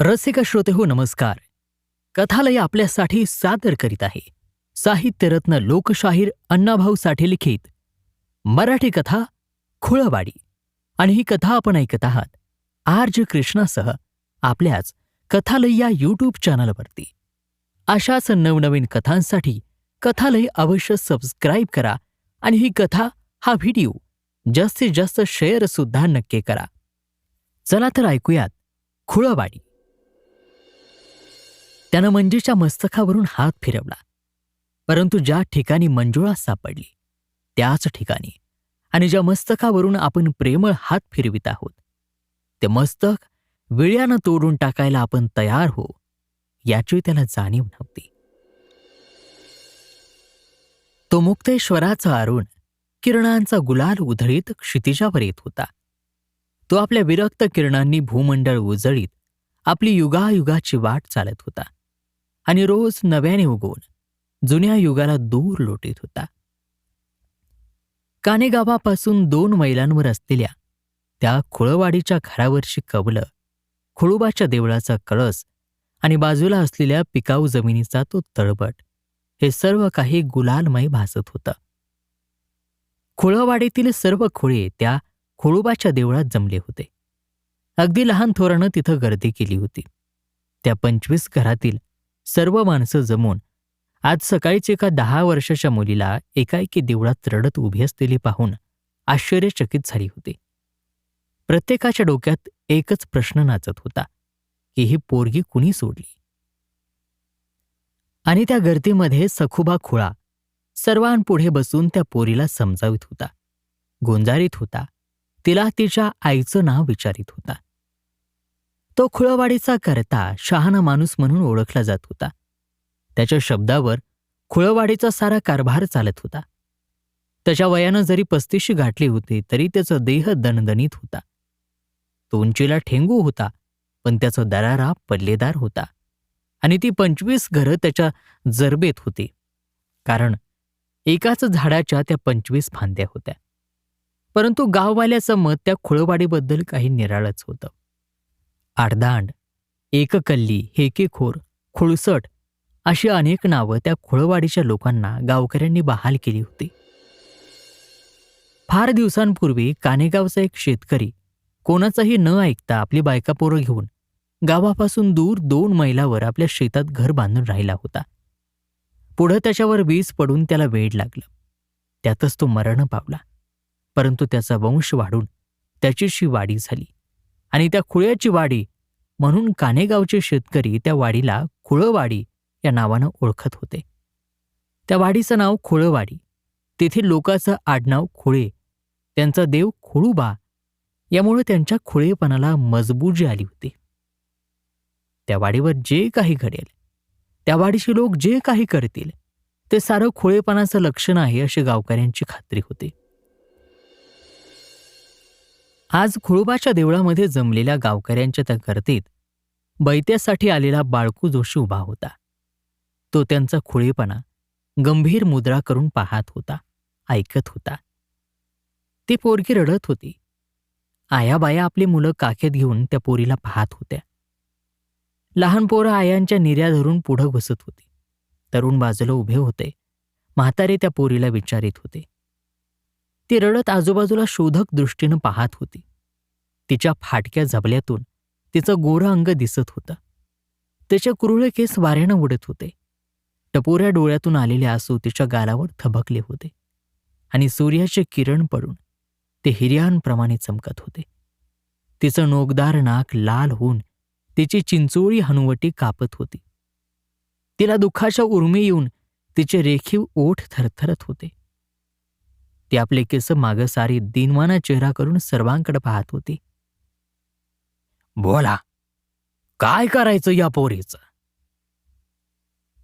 रसिक श्रोते हो नमस्कार. कथालय आपल्यासाठी सादर करीत आहे. साहित्यरत्न लोकशाहीर अण्णाभाऊ साठे लिखित. मराठी कथा खुळवाडी. आणि ही कथा आपण ऐकत आहात. आर्ज कृष्णासह आपल्याच कथालय या यूट्यूब चॅनलवरती अशाच नवनवीन कथांसाठी कथालय अवश्य सबस्क्राईब करा आणि ही कथा हा व्हिडिओ जास्तीत जास्त शेअरसुद्धा नक्की करा. चला तर ऐकूयात खुळवाडी. त्यानं मंजूच्या मस्तकावरून हात फिरवला. परंतु ज्या ठिकाणी मंजुळा सापडली त्याच ठिकाणी आणि ज्या मस्तकावरून आपण प्रेमळ हात फिरवित आहोत ते मस्तक विळ्यानं तोडून टाकायला आपण तयार हो याची त्याला जाणीव नव्हती. तो मुक्तेश्वराचा अरुण किरणांचा गुलाल उधळीत क्षितिजावर येत होता. तो आपल्या विरक्त किरणांनी भूमंडळ उजळीत आपली युगायुगाची वाट चालत होता. आणि रोज नव्याने उगवून जुन्या युगाला दूर लोटीत होता. कानेगावापासून दोन मैलांवर असलेल्या त्या खुळवाडीच्या घरावरची कवलं खुळुबाच्या देवळाचा कळस आणि बाजूला असलेल्या पिकाऊ जमिनीचा तो तळबट हे सर्व काही गुलालमय भासत होतं. खुळवाडीतील सर्व खुळे त्या खुळुबाच्या देवळात जमले होते. अगदी लहान थोरानं तिथं गर्दी केली होती. त्या पंचवीस घरातील सर्व माणसं जमून आज सकाळीच एका दहा वर्षाच्या मुलीला एकाएकी देवळात रडत उभी असलेली पाहून आश्चर्यचकित झाली होती. प्रत्येकाच्या डोक्यात एकच प्रश्न नाचत होता की ही पोरगी कुणी सोडली? आणि त्या गर्दीमध्ये सखुबा खुळा सर्वांपुढे बसून त्या पोरीला समजावित होता गोंजारीत होता तिला तिच्या आईचं नाव विचारित होता. तो खुळवाडीचा करता शहाणा माणूस म्हणून ओळखला जात होता. त्याच्या शब्दावर खुळवाडीचा सारा कारभार चालत होता. त्याच्या वयानं जरी पस्तीशी गाठली होती तरी त्याचा देह दणदणीत होता. तो उंचीला ठेंगू होता पण त्याचा दरारा पल्लेदार होता. आणि ती पंचवीस घरं त्याच्या जरबेत होती. कारण एकाच झाडाच्या त्या पंचवीस फांद्या होत्या. परंतु गाववाल्याचं मत त्या खुळवाडीबद्दल काही निराळच होतं. आडदांड एककल्ली हेकेखोर खुळसट अशी अनेक नावं त्या खुळवाडीच्या लोकांना गावकऱ्यांनी बहाल केली होती. फार दिवसांपूर्वी कानेगावचा एक शेतकरी कोणाचाही न ऐकता आपली बायका पोरं घेऊन गावापासून दूर दोन मैलावर आपल्या शेतात घर बांधून राहिला होता. पुढं त्याच्यावर वीज पडून त्याला वेळ लागलं. त्यातच तो मरण पावला. परंतु त्याचा वंश वाढून त्याचीशी वाडी झाली. आणि त्या खुळ्याची वाडी म्हणून कानेगावचे शेतकरी त्या वाडीला खुळवाडी या नावानं ओळखत होते. त्या वाडीचं नाव खुळवाडी. तेथील लोकांचं आडनाव खुळे. त्यांचा देव खुळूबा. यामुळे त्यांच्या खुळेपणाला मजबूजी आली होती. त्या वाडीवर जे काही घडेल त्या वाडीचे लोक जे काही करतील ते सारं खुळेपणाचं लक्षण आहे अशी गावकऱ्यांची खात्री होती. आज खुळबाच्या देवळामध्ये जमलेल्या गावकऱ्यांच्या तकर्तीत गर्दीत बैत्यासाठी आलेला बाळकू जोशी उभा होता. तो त्यांचा खुळेपणा गंभीर मुद्रा करून पाहत होता ऐकत होता. ती पोरगी रडत होती. आयाबाया आपली मुलं काखेत घेऊन त्या पोरीला पाहत होत्या. लहान पोरं आयांच्या निर्या धरून पुढं घुसत होती. तरुण बाजूला उभे होते. म्हातारे त्या पोरीला विचारित होते. ती रडत आजूबाजूला शोधक दृष्टीनं पाहत होती. तिच्या फाटक्या झबल्यातून तिचं गोरं अंग दिसत होतं. त्याच्या कुरुळे केस वाऱ्यानं उडत होते. टपोऱ्या डोळ्यातून आलेले आसू तिच्या गालावर थबकले होते. आणि सूर्याचे किरण पडून ते हिर्यांप्रमाणे चमकत होते. तिचं नोकदार नाक लाल होऊन तिची चिंचोळी हनुवटी कापत होती. तिला दुःखाच्या उर्मी येऊन तिचे रेखीव ओठ थरथरत होते. ती आपले केस मागं सारी दिनवाना चेहरा करून सर्वांकडे पाहत होती. बोला काय करायचं या पोरीचं?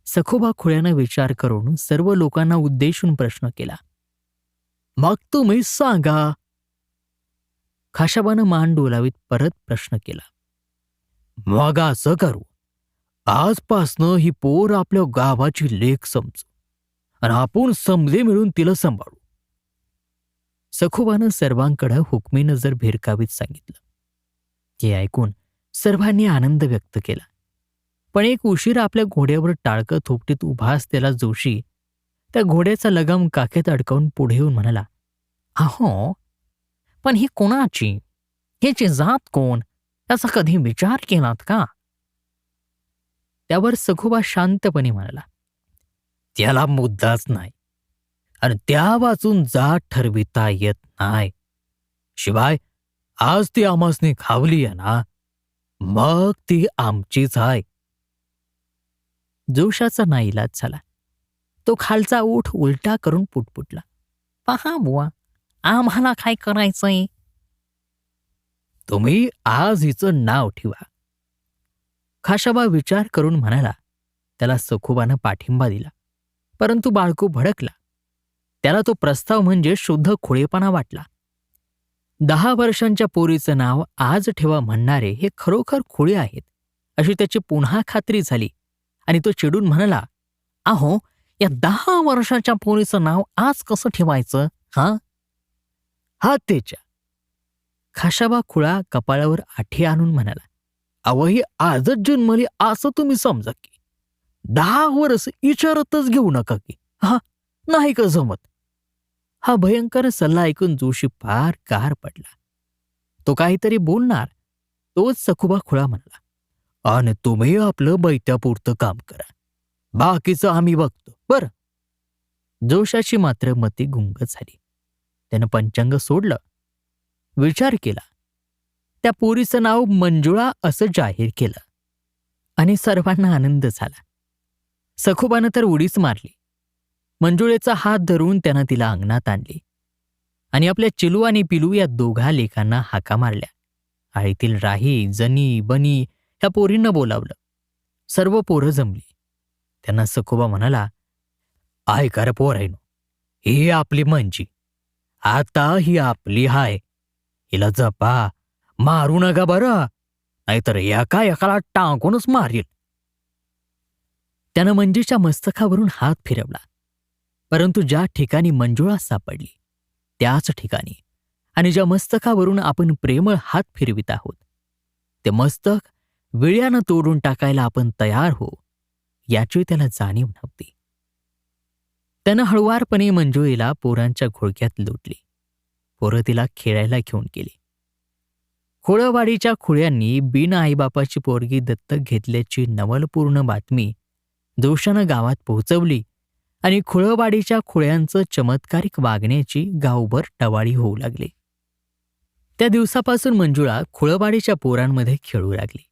सखोबा खुळ्यानं विचार करून सर्व लोकांना उद्देशून प्रश्न केला. मग तुम्ही सांगा. खाशाबानं मान डोलावीत परत प्रश्न केला. मग असं करू. आजपासनं ही पोर आपल्या गावाची लेख समजू. आणि आपण समजे मिळून तिला सांभाळू. सखोबानं सर्वांकडं हुकमी नजर भिरकावीत सांगितलं. हे ऐकून सर्वांनी आनंद व्यक्त केला. पण एक उशीर आपल्या घोड्यावर टाळकं थोपटीत उभा असलेला जोशी त्या घोड्याचा लगाम काखेत अडकावून पुढे येऊन म्हणाला अहो पण ही कोणाची? ह्याची जात कोण? याचा कधी विचार केलात का? त्यावर सखोबा शांतपणे म्हणाला त्याला मुद्दाच नाही. आणि त्या वाचून जात ठरविता येत नाही. शिवाय आज ती आमासने खावली आहे ना? मग ती आमचीच आहे. जोशाचा नाईलाज झाला. तो खालचा ओठ उलटा करून पुटपुटला. पहा बुवा आम्हाला काय करायचंय? तुम्ही आज हिचं नाव ठेवा. खाशाबा विचार करून म्हणाला. त्याला सखोबानं पाठिंबा दिला. परंतु बाळकू भडकला. त्याला तो प्रस्ताव म्हणजे शुद्ध खुळेपणा वाटला. दहा वर्षांच्या पोरीचं नाव आज ठेवा म्हणणारे हे खरोखर खुळे आहेत अशी त्याची पुन्हा खात्री झाली आणि तो चिडून म्हणाला अहो या दहा वर्षाच्या पोरीचं नाव आज कसं ठेवायचं हा? हा तेच्या. खाशाबा खुळा कपाळावर आठी आणून म्हणाला अव ही आजच जन्मली असं तुम्ही समजा की. दहा वर्ष इचारतच घेऊ नका की हा नाही का जमत? हा भयंकर सल्ला ऐकून जोशी फार कार पडला. तो काहीतरी बोलणार तोच सखुबा खुळा म्हणाला आणि तुम्ही आपलं बैत्यापुरतं काम करा. बाकीचं आम्ही बघतो. बरं. जोशाची मात्र मती गुंग झाली. त्यानं पंचांग सोडलं. विचार केला. त्या पोरीचं नाव मंजुळा असं जाहीर केलं. आणि सर्वांना आनंद झाला. सखुबानं तर उडीच मारली. मंजुळेचा हात धरून त्यानं तिला अंगणात आणली. आणि आपल्या चिलू आणि पिलू या दोघा लेखांना हाका मारल्या. आळीतील राही जनी बनी ह्या पोरींना बोलावलं. सर्व पोरं जमली. त्यांना सखोबा म्हणाला आय कर पोर आहे ही आपली म्हणजे आता ही आपली हाय. हिला जपा मारू नका बरं. नाहीतर एका एकाला टाकूनच मारील. त्यानं मंजीच्या मस्तकावरून हात फिरवला. परंतु ज्या ठिकाणी मंजुळा सापडली त्याच ठिकाणी आणि ज्या मस्तकावरून आपण प्रेमळ हात फिरवित आहोत ते मस्तक विळ्यानं तोडून टाकायला आपण तयार हो याची त्याला जाणीव नव्हती. त्यानं हळुवारपणे मंजुळीला पोरांच्या घोळक्यात लुटली. पोरं तिला खेळायला घेऊन गेली. खोळवाडीच्या खुळ्यांनी बिन आईबापाची पोरगी दत्तक घेतल्याची नवलपूर्ण बातमी दोषानं गावात पोहोचवली आणि खुळवाडीच्या खुळ्यांचं चमत्कारिक वागण्याची गावभर टवाळी होऊ लागली. त्या दिवसापासून मंजुळा खुळवाडीच्या पोरांमध्ये खेळू लागली.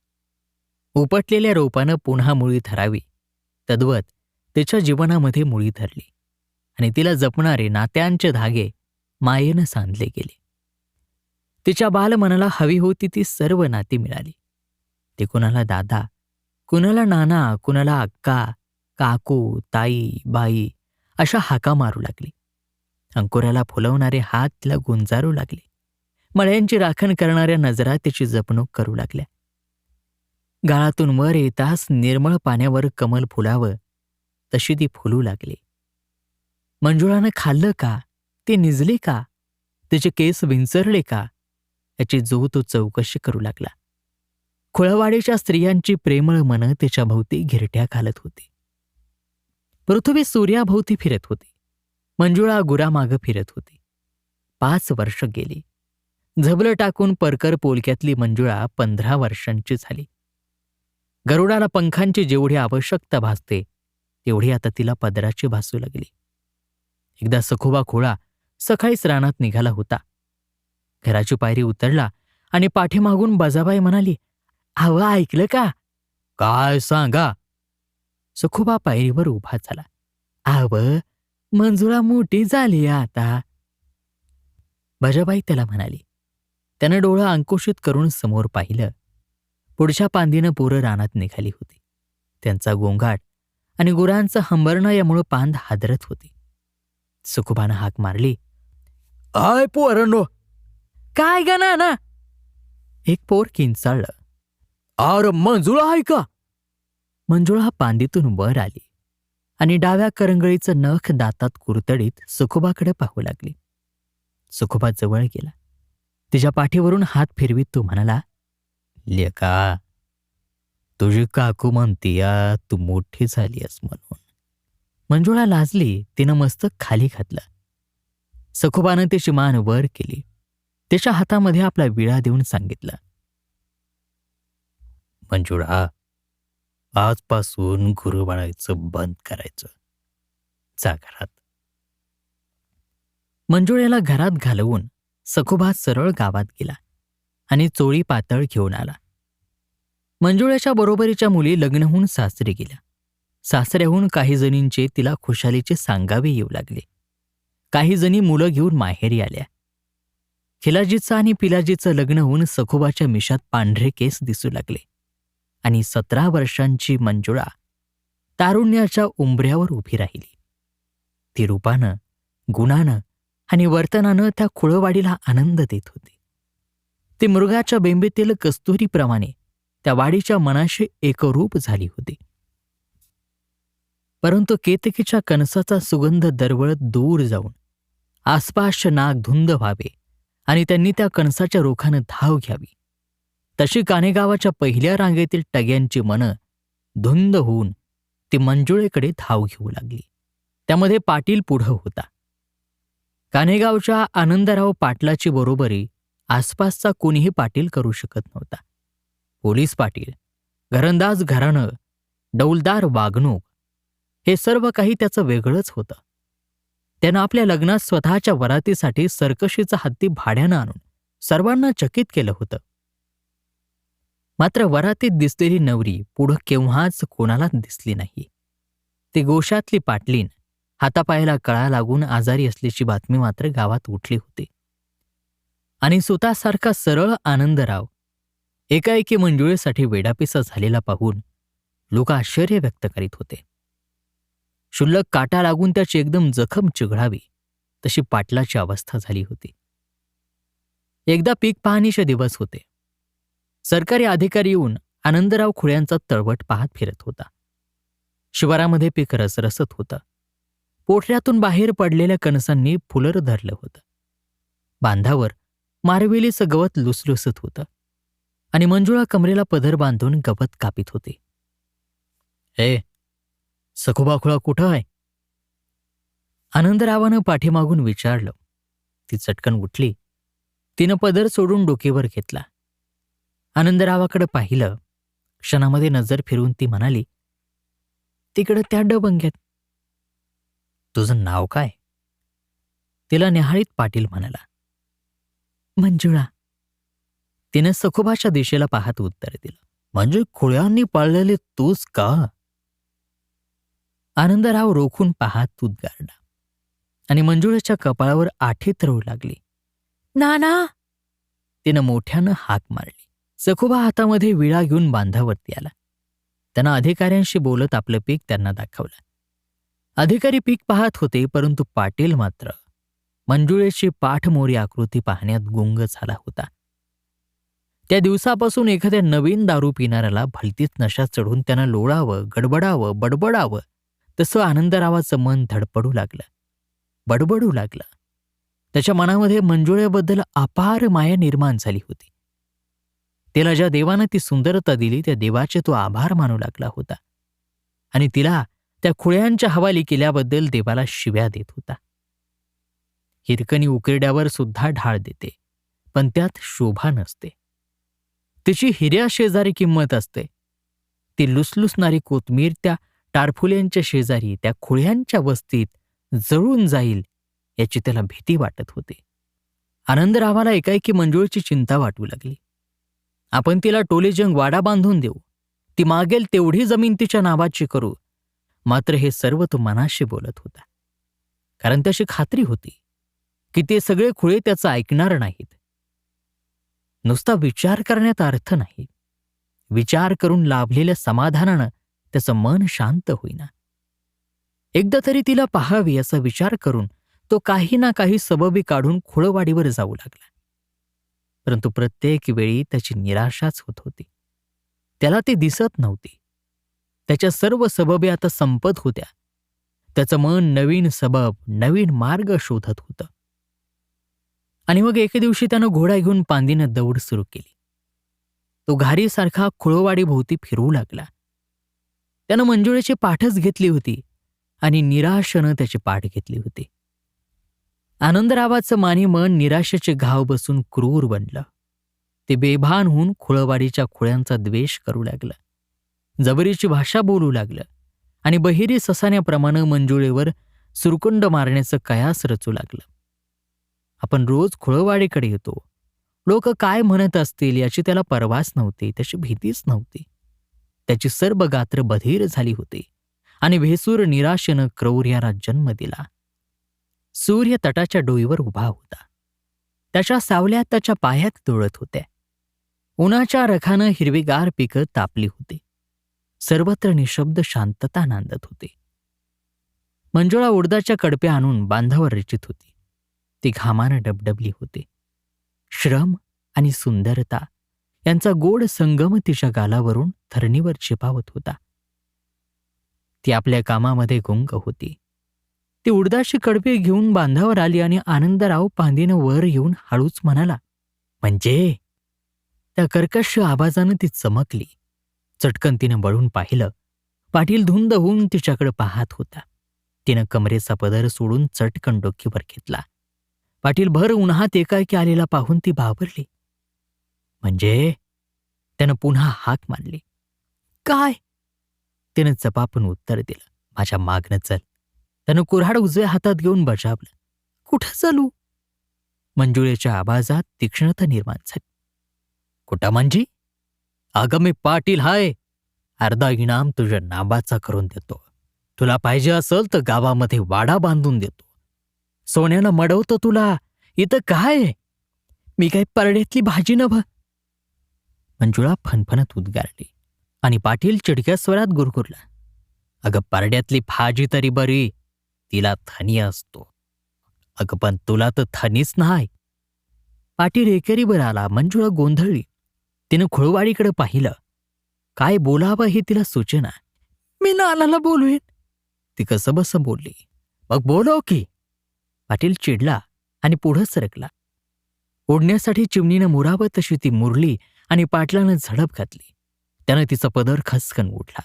उपटलेल्या रोपानं पुन्हा मुळी धरावी. तद्वत तिच्या जीवनामध्ये मुळी धरली आणि तिला जपणारे नात्यांचे धागे मायेनं सांधले गेले. तिच्या बालमनाला हवी होती ती सर्व नाती मिळाली. ते कुणाला दादा कुणाला नाना कुणाला अक्का काकू ताई बाई अशा हाका मारू लागली. अंकुराला फुलवणारे हात तिला गुंजारू लागले. मळ्यांची राखण करणाऱ्या नजरा तिची जपणूक करू लागल्या. गाळातून वर येताच निर्मळ पाण्यावर कमल फुलावं तशी ती फुलू लागली. मंजुळानं खाल्लं का? ते निजले का? तिचे केस विंचरले का? याची जो तो चौकशी करू लागला. खुळवाडीच्या स्त्रियांची प्रेमळ मनं तिच्या भोवती घिरट्या घालत होती. पृथ्वी सूर्याभोवती फिरत होती. मंजुळा गुरामागं फिरत होती. पाच वर्ष गेली. झबलं टाकून परकर पोलक्यातली मंजुळा पंधरा वर्षांची झाली. गरुडाला पंखांची जेवढी आवश्यकता भासते तेवढी आता तिला पदराची भासू लागली. एकदा सखोबा खोळा सकाळीच रानात निघाला होता. घराची पायरी उतरला आणि पाठीमागून बजाबाई म्हणाली हवं ऐकलं का? काय सांगा? सखोबा पायरीवर उभा झाला. आव मंजुळा मोठी झाली आता. बजाबाई त्याला म्हणाली. त्यानं डोळं अंकुशित करून समोर पाहिलं. पुढच्या पांदीनं पोरं रानात निघाली होती. त्यांचा गोंगाट आणि गुरांचं हंबरणं यामुळं पांद हादरत होती. सुखुबानं हाक मारली. आय पोरांनो. काय ग ना एक पोर किंचाळलं. आर मंजुळा आहे का? मंजुळा पांदीतून वर आली आणि डाव्या करंगळीचं नख दातात कुरतडीत सुखोबाकडे पाहू लागली. सुखोबा जवळ गेला. तिच्या पाठीवरून हात फिरवीत तो म्हणाला लेका तुझी काकू म्हणतीया तू मोठी झालीयस म्हणून. मंजुळा लाजली तिनं मस्तक खाली घातलं. सखोबानं तिची मान वर केली. तिच्या हातामध्ये आपला विळा देऊन सांगितलं मंजुळा आजपासून गुरु म्हणायचं बंद करायचं. जा घरात मंजुळ्याला घरात घालवून सखोबा सरळ गावात गेला आणि चोळी पातळ घेऊन आला. मंजुळ्याच्या बरोबरीच्या मुली लग्नहून सासरी गेल्या. सासऱ्याहून काही जणींचे तिला खुशालीचे सांगावे येऊ लागले. काही जणी मुलं घेऊन माहेरी आल्या. खिलाजीचं आणि पिलाजीचं लग्न होऊन सखोबाच्या मिशात पांढरे केस दिसू लागले. आणि सतरा वर्षांची मंजुळा तारुण्याच्या उंबऱ्यावर उभी राहिली. ती रूपानं गुणानं आणि वर्तनानं त्या खुळवाडीला आनंद देत होती. ती मृगाच्या बेंबीतील कस्तुरीप्रमाणे त्या वाडीच्या मनाशी एकरूप झाली होती. परंतु केतकीच्या कणसाचा सुगंध दरवळत दूर जाऊन आसपासचे नाग धुंद व्हावे आणि त्यांनी त्या कणसाच्या रोखानं धाव घ्यावी. तशी कानेगावाच्या पहिल्या रांगेतील टग्यांची मनं धुंद होऊन ती मंजुळेकडे धाव घेऊ लागली. त्यामध्ये पाटील पुढं होता. कानेगावच्या आनंदराव पाटलाची बरोबरी आसपासचा कोणीही पाटील करू शकत नव्हता. पोलीस पाटील घरंदाज घराणं डौलदार वागणूक हे सर्व काही त्याचं वेगळंच होतं. त्यानं आपल्या लग्नात स्वतःच्या वरातीसाठी सरकशीचा हत्ती भाड्यानं आणून सर्वांना चकित केलं होतं. मात्र वरातीत दिसलेली नवरी पुढं केव्हाच कोणालाच दिसली नाही. ती गोशातली पाटलीन हातापायाला कळा लागून आजारी असल्याची बातमी मात्र गावात उठली होती. आणि सुतासारखा सरळ आनंदराव एकाएकी मंजुळेसाठी वेडापिसा झालेला पाहून लोक आश्चर्य व्यक्त करीत होते. शुल्लक काटा लागून त्याची एकदम जखम चिघळावी तशी पाटलाची अवस्था झाली होती. एकदा पीक पाहणीचे दिवस होते. सरकारी अधिकारी येऊन आनंदराव खुळ्यांचा तळवट पाहत फिरत होता. शिवारामध्ये पीक रसरसत होतं. पोटऱ्यातून बाहेर पडलेल्या कणसांनी फुलर धरलं होतं. बांधावर मारवेलीचं गवत लुसलुसत होतं आणि मंजुळा कमरेला पदर बांधून गवत कापित होती. ए सखोबा खुळा कुठं आहे? आनंदरावानं पाठीमागून विचारलं. ती चटकन उठली. तिनं पदर सोडून डोकेवर घेतला. आनंदरावाकडे पाहिलं. क्षणामध्ये नजर फिरून ती म्हणाली तिकडं त्या डबंग्यात. तुझं नाव काय? तिला निहाळीत पाटील म्हणाला. मंजुळा. तिने सखोबाच्या दिशेला पाहत उत्तर दिलं. म्हणजे खुळ्यांनी पाळलेले तूच का? आनंदराव रोखून पाहत उद्गारला आणि मंजुळाच्या कपाळावर आठीत रोव लागली. नाना. तिनं मोठ्यानं हाक मारली. सखोबा हातामध्ये विळा घेऊन बांधावरती आला. त्यांना अधिकाऱ्यांशी बोलत आपलं पीक त्यांना दाखवलं. अधिकारी पीक पाहत होते परंतु पाटील मात्र मंजुळेची पाठमोरी आकृती पाहण्यात गुंग झाला होता. त्या दिवसापासून एखाद्या नवीन दारू पिणाऱ्याला भलतीच नशा चढून त्यांना लोळावं गडबडावं बडबडावं तसं आनंदरावाचं मन धडपडू लागलं. बडबडू लागलं. त्याच्या मनामध्ये मंजुळेबद्दल अपार माया निर्माण झाली होती. तिला ज्या देवानं ती सुंदरता दिली त्या देवाचे तो आभार मानू लागला होता. आणि तिला त्या खुळ्यांच्या हवाली केल्याबद्दल देवाला शिव्या देत होता. हिरकणी उकिरड्यावर सुद्धा ढाळ देते पण त्यात शोभा नसते. तिची हिऱ्या शेजारी किंमत असते. ती लुसलुसणारी कोथमीर त्या टारफुल्यांच्या शेजारी त्या खुळ्यांच्या वस्तीत जळून जाईल याची त्याला भीती वाटत होती. आनंदरावाला एकाएकी मंजुळची चिंता वाटू लागली. आपण तिला टोलेजंग वाडा बांधून देऊ. ती मागेल तेवढी जमीन तिच्या नावाची करू. मात्र हे सर्व तो मनाशी बोलत होता. कारण त्याची खात्री होती की ते सगळे खुळे त्याचं ऐकणार नाहीत. नुसता विचार करण्यात अर्थ नाही. विचार करून लाभलेल्या समाधानानं त्याचं मन शांत होईना. एकदा तरी तिला पाहावी असा विचार करून तो काही ना काही सबबी काढून खुळवाडीवर जाऊ लागला. परंतु प्रत्येक वेळी त्याची निराशाच होत होती. त्याला ती दिसत नव्हती. त्याच्या सर्व सबबे आता संपत होत्या. त्याचं मन नवीन सबब नवीन मार्ग शोधत होतं. आणि मग एके दिवशी त्यानं घोडा घेऊन पांदीनं दौड सुरू केली. तो घारीसारखा खुळोवाडीभोवती फिरू लागला. त्यानं मंजुळेची पाठच घेतली होती आणि निराशनं त्याची पाठ घेतली होती. आनंदरावाचं माने मन निराशेचे घाव बसून क्रूर बनलं. ते बेभान होऊन खुळवाडीच्या खुळ्यांचा द्वेष करू लागलं. जबरीची भाषा बोलू लागलं आणि बहिरी ससाण्याप्रमाणे मंजुळेवर सुरकुंड मारण्याचं कयास रचू लागलं. आपण रोज खुळवाडीकडे येतो. लोक काय म्हणत असतील याची त्याला पर्वास नव्हती त्याची भीतीच नव्हती. त्याची सर्व गात्र बधीर झाली होती आणि भेसूर निराशेनं क्रौर्याला जन्म दिला. सूर्य तटाच्या डोईवर उभा होता. त्याच्या सावल्यात त्याच्या पायात डोळत होत्या. उन्हाच्या रखानं हिरवीगार पिकं तापली होती. सर्वत्र निशब्द शांतता नांदत होती. मंजुळा उडदाच्या कडप्या आणून बांधावर रचित होती. ती घामानं डबडबली होती. श्रम आणि सुंदरता यांचा गोड संगम तिच्या गालावरून थरणीवर चिपावत होता. ती आपल्या कामामध्ये गुंग होती. ती उडदाशी कडपे घेऊन बांधावर आली आणि आनंदराव पांदीनं वर येऊन हळूच म्हणाला म्हणजे? त्या कर्कश आवाजानं ती चमकली. चटकन तिनं बळून पाहिलं. पाटील धुंद होऊन तिच्याकडे पाहत होता. तिनं कमरेचा पदर सोडून चटकन डोकीवर घेतला. पाटील भर उन्हात एकाएकी आलेला पाहून ती बावरली. म्हणजे? त्यानं पुन्हा हाक मानली. काय? तिनं चपापून उत्तर दिलं. माझ्या मागणं चल. त्यानं कुऱ्हाड उजव्या हातात घेऊन बजावलं. कुठं चालू? मंजुळेच्या आवाजात तीक्ष्णता निर्माण झाली. कुठं म्हणजे अगं मी पाटील हाय. अर्धा इनाम तुझ्या नाबाचा करून देतो. तुला पाहिजे असेल तर गावामध्ये वाडा बांधून देतो. सोन्यानं मडवतो तुला. इथं काय? मी काय परड्यातली भाजी नभ मंजुळा फनफनत उद्गारली आणि पाटील चिडक्या स्वरात गुरगुरला. अगं परड्यातली भाजी तरी बरी. तिला थनी असतो. अगं पण तुला तर थनीच नाही. पाटील एकेरीवर आला मंजुळा गोंधळली. तिनं खुळवाडीकडे पाहिलं. काय बोलावं हे तिला सूचना. मी नानाला बोलवेन. ती कसं बसं बोलली. मग बोलव की. पाटील चिडला आणि पुढं सरकला. ओढण्यासाठी चिमणीनं मुरावं तशी ती मुरली आणि पाटलानं झडप घातली. त्यानं तिचा पदर खसकन उठला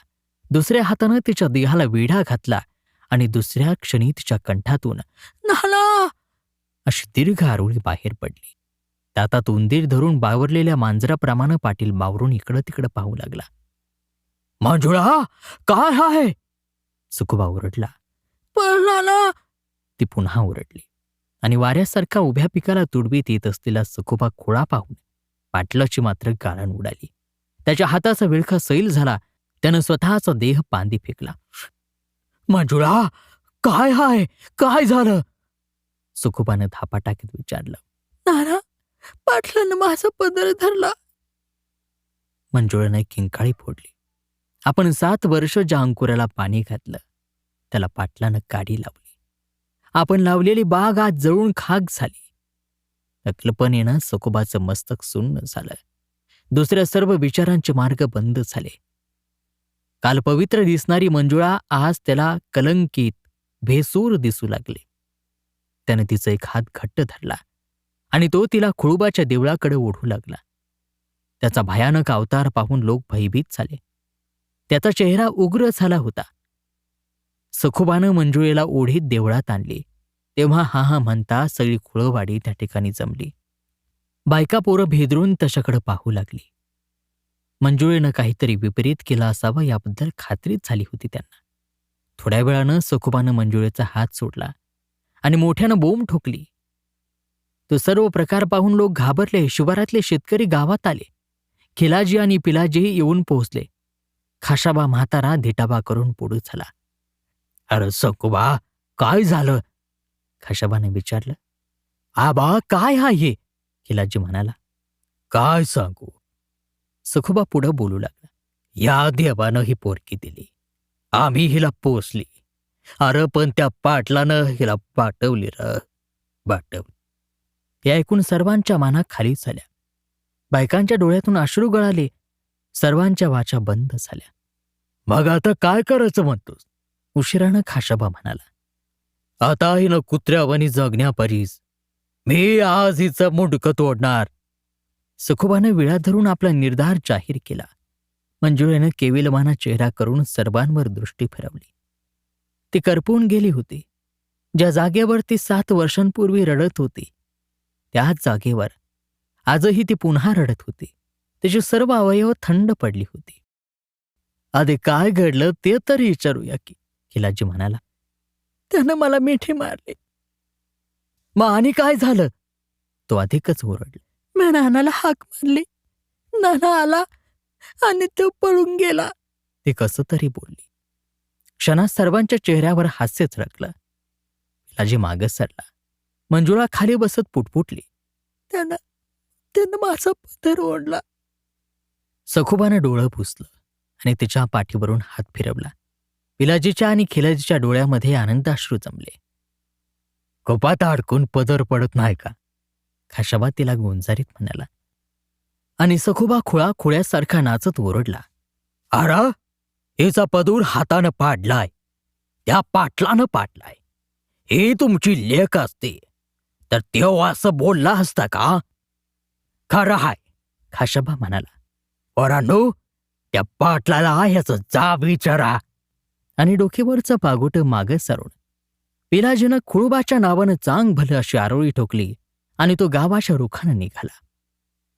दुसऱ्या हातानं तिच्या देहाला वेढा घातला. आणि दुसऱ्या क्षणी तिच्या कंठातून नाला! अशी दीर्घ आरोळी बाहेर पडली. दातात उंदीर धरून बावरलेल्या मांजराप्रमाणे पाटील बावरून इकडं तिकडं पाहू लागला. मांजुळा काय आहे? सुखोबा ओरडला. पळला ती पुन्हा ओरडली. आणि वाऱ्यासारखा उभ्या पिकाला तुडवीत येत असलेला सुखोबा खोळा पाहून पाटलाची मात्र गाळण उडाली. त्याच्या हाताचा विळखा सैल झाला. त्यानं स्वतःचा देह पांदी फेकला. मंजुळा काय हाय? काय झालं? सुखोबानं धापा टाकीत विचारलं. नाना पाटलानं माझा पदर धरला. मंजुळानं किंकाळी फोडली. आपण सात वर्ष ज्या अंकुराला पाणी घातलं. त्याला पाटलानं काडी लावली. आपण लावलेली बाग आज जळून खाक झाली. त्या कल्पनेनं सकोबाचं मस्तक सुन्न झालं. दुसऱ्या सर्व विचारांचे मार्ग बंद झाले. काल पवित्र दिसणारी मंजुळा आज त्याला कलंकित भेसूर दिसू लागले. त्यानं तिचा एक हात घट्ट धरला आणि तो तिला खुळुबाच्या देवळाकडे ओढू लागला. त्याचा भयानक अवतार पाहून लोक भयभीत झाले. त्याचा चेहरा उग्र झाला होता. सखोबानं मंजुळेला ओढीत देवळात आणली. तेव्हा हा हा म्हणता सगळी खुळवाडी त्या ठिकाणी जमली. बायका पोरं भेदरून तशाकडे पाहू लागली. मंजुळेनं काहीतरी विपरीत केला असावा याबद्दल खात्रीच झाली होती त्यांना. थोड्या वेळानं सखुबानं मंजुळेचा हात सोडला आणि मोठ्यानं बोंब ठोकली. तो सर्व प्रकार पाहून लोक घाबरले. शिवारातले शेतकरी गावात आले. खिलाजी आणि पिलाजीही येऊन पोहोचले. खाशाबा म्हातारा धिटाबा करून पुढे झाला. अरे सकुबा काय झालं? खाशाबाने विचारलं. आबा काय हा हे? खिलाजी म्हणाला. काय सांगू? सखोबा पुढं बोलू लागला. या देवानं ही पोरकी दिली. आम्ही हिला पोचली अरे पण त्या पाटलानं हिला पाठवली र. पाठवली हे ऐकून सर्वांच्या माना खाली झाल्या. बायकांच्या डोळ्यातून अश्रू गळाले. सर्वांच्या वाचा बंद झाल्या. मग आता काय करायचं म्हणतोस? उशिरानं खाशाबा म्हणाला. आता हिनं कुत्र्यावानी जगण्यापरीस मी आज हिचं मुंडकं तोडणार. सखोबानं विळा धरून आपला निर्धार जाहीर केला. मंजुळेनं केविलमाना चेहरा करून सर्वांवर दृष्टी फिरवली. ती करपून गेली होती. ज्या जागेवर ती सात वर्षांपूर्वी रडत होती त्याच जागेवर आजही ती पुन्हा रडत होती. तिची सर्व अवयव थंड पडली होती. आधी काय घडलं ते तरी विचारूया की किलाजी म्हणाला. त्यानं मला मिठी मारली. मग आणि काय झालं? तो अधिकच ओरडला. नानाला हाक मारली. नाना आला आणि तो पळून गेला. ती कसं तरी बोलली. क्षणात सर्वांच्या चेहऱ्यावर हास्यच रकलं पिलाजी मागं सरला. मंजुळा खाली बसत पुटपुटली. त्यानं त्यानं माझा पदर ओढला. सखोबानं डोळं पुसलं आणि तिच्या पाठीवरून हात फिरवला. पिलाजीच्या आणि खिलाजीच्या डोळ्यामध्ये आनंदाश्रू जमले. कपात अडकून पदर पडत नाही का? खाशाबा तिला गोंजारीत म्हणाला. आणि सखोबा खुळा खुळ्यासारखा नाचत ओरडला. अरा हिचा पदूर हातानं पाडलाय. त्या पाटलानं पाडलाय. हे तुमची लेख असते. तर तेव्हा असं बोलला असता का? खरं हाय खाशाबा म्हणाला. परांनो त्या पाटलाला ह्याचं जा विचारा. आणि डोकेवरचं पागोट मागे सरून. पिलाजीनं खुळुबाच्या नावानं चांग भलं अशी आरोळी ठोकली. आणि तो गावाच्या रुखानं निघाला.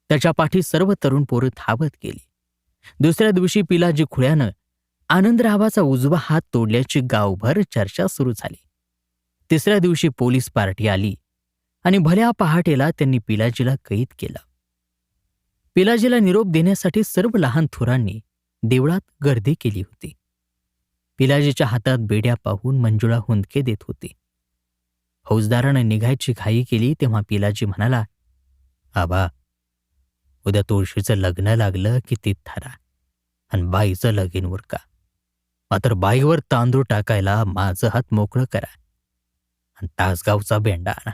त्याच्या पाठी सर्व तरुण पोरं थाबत गेली. दुसऱ्या दिवशी पिलाजी खुळ्यानं आनंदरावाचा उजवा हात तोडल्याची गावभर चर्चा सुरू झाली. तिसऱ्या दिवशी पोलीस पार्टी आली आणि भल्या पहाटेला त्यांनी पिलाजीला कैद केलं. पिलाजीला निरोप देण्यासाठी सर्व लहान थोरांनी देवळात गर्दी केली होती. पिलाजीच्या हातात बेड्या पाहून मंजुळा हुंदके देत होती. फौजदारानं निघायची घाई केली तेव्हा पिलाजी म्हणाला आबा उद्या तुळशीचं लग्न लागलं की ती थारा आणि बाईचं लगीन उरका. मात्र बाईवर तांदूळ टाकायला माझं हात मोकळं करा आणि तासगावचा बेंडा आणा.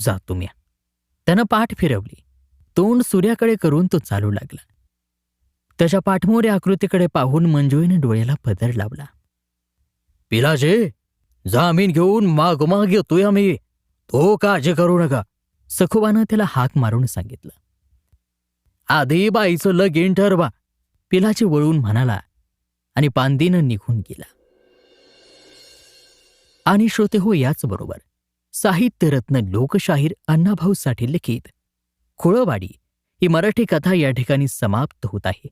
जा तुम्ही. त्यानं पाठ फिरवली. तोंड सूर्याकडे करून तो चालू लागला. त्याच्या पाठमोऱ्या आकृतीकडे पाहून मंजुईने डोळ्याला पदर लावला. पिलाजे जामीन घेऊन माग माग येतोय आम्ही. तो काळजी करू नका. सखोबानं त्याला हाक मारून सांगितलं. आधी बाईचं लगीन ठरवा. पिलाचे वळून म्हणाला आणि पांदीनं निघून गेला. आणि श्रोते हो याचबरोबर साहित्यरत्न लोकशाहीर अण्णाभाऊ साठे लिखित खुळवाडी ही मराठी कथा या ठिकाणी समाप्त होत आहे.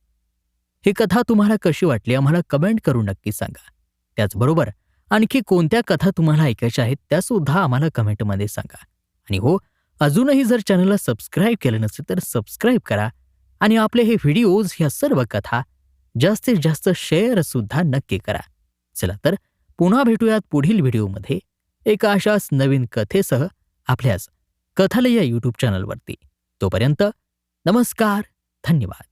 ही कथा तुम्हाला कशी वाटली आम्हाला कमेंट करून नक्की सांगा. त्याचबरोबर आणखी कोणत्या कथा तुम्हाला ऐकायच्या आहेत त्या सुद्धा आम्हाला कमेंटमध्ये सांगा. आणि हो अजूनही जर चॅनलला सबस्क्राईब केलं नसेल तर सबस्क्राईब करा आणि आपले हे व्हिडिओज ह्या सर्व कथा जास्तीत जास्त शेअर सुद्धा नक्की करा. चला तर पुन्हा भेटूयात पुढील व्हिडिओमध्ये. एका अशाच नवीन कथेसह आपल्याच कथालय या यूट्यूब चॅनलवरती. तोपर्यंत नमस्कार धन्यवाद.